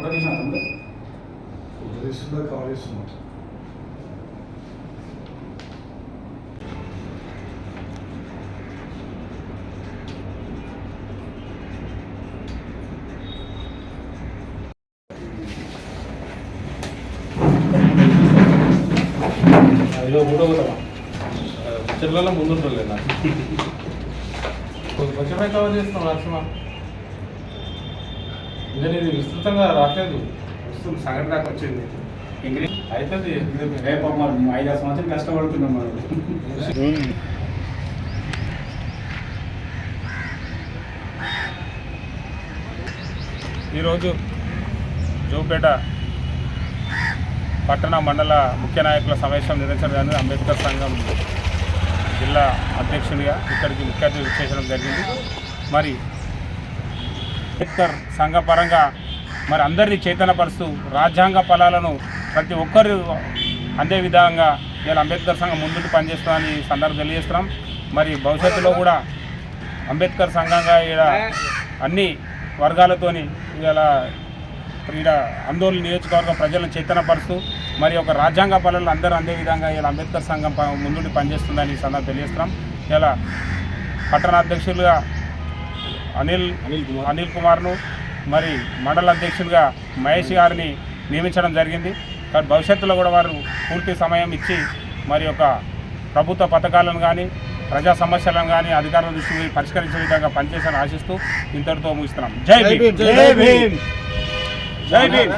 Cover ఇదో మూడో కూడా ముచ్చట్లలో ముందుంటుంది నాకు. కొంచెమే కవర్ చేస్తున్నాం నరసింహ ఇంకా ఇది విస్తృతంగా రావట్లేదు వస్తుంది సగటు దాకా వచ్చింది. ఇంగ్లీష్ అవుతుంది రేపు మరి ఐదు ఆరు సంవత్సరాలు కష్టపడుతున్నాం మనం. ఈరోజు జోపేట పట్టణ మండల ముఖ్య నాయకుల సమావేశం నిర్వహించడం జరిగింది. అంబేద్కర్ సంఘం జిల్లా అధ్యక్షునిగా ఇక్కడికి ముఖ్య అతిథి చేయడం జరిగింది. మరి అంబేద్కర్ సంఘపరంగా మరి అందరినీ చైతన్యపరుస్తూ రాజ్యాంగ ఫలాలను ప్రతి ఒక్కరు అందే విధంగా నేను అంబేద్కర్ సంఘం ముందుకు పనిచేస్తామని సందర్భం తెలియజేస్తున్నాం. మరి భవిష్యత్తులో కూడా అంబేద్కర్ సంఘంగా ఇక్కడ అన్ని వర్గాలతోని ఇలా ఇక్కడ ఆందోళన నియోజకవర్గ ప్రజలను చైతన్యపరుస్తూ మరి ఒక రాజ్యాంగ ఫలాలు అందరూ అందే విధంగా ఇలా అంబేద్కర్ సంఘం ముందుండి పనిచేస్తుందని సందర్భం తెలియజేస్తున్నాం. ఇలా పట్టణ అధ్యక్షులుగా అనిల్ అనిల్ కుమార్ను మరి మండల అధ్యక్షులుగా మహేష్ గారిని నియమించడం జరిగింది. కానీ భవిష్యత్తులో కూడా వారు పూర్తి సమయం ఇచ్చి మరి యొక్క ప్రభుత్వ పథకాలను కానీ ప్రజా సమస్యలను కానీ అధికారుల దృష్టికి పరిష్కరించే విధంగా పనిచేశాలని ఆశిస్తూ ఇంతటితో ముగిస్తున్నాం. జై భీమ్. జై భీమ్. జై భీమ్.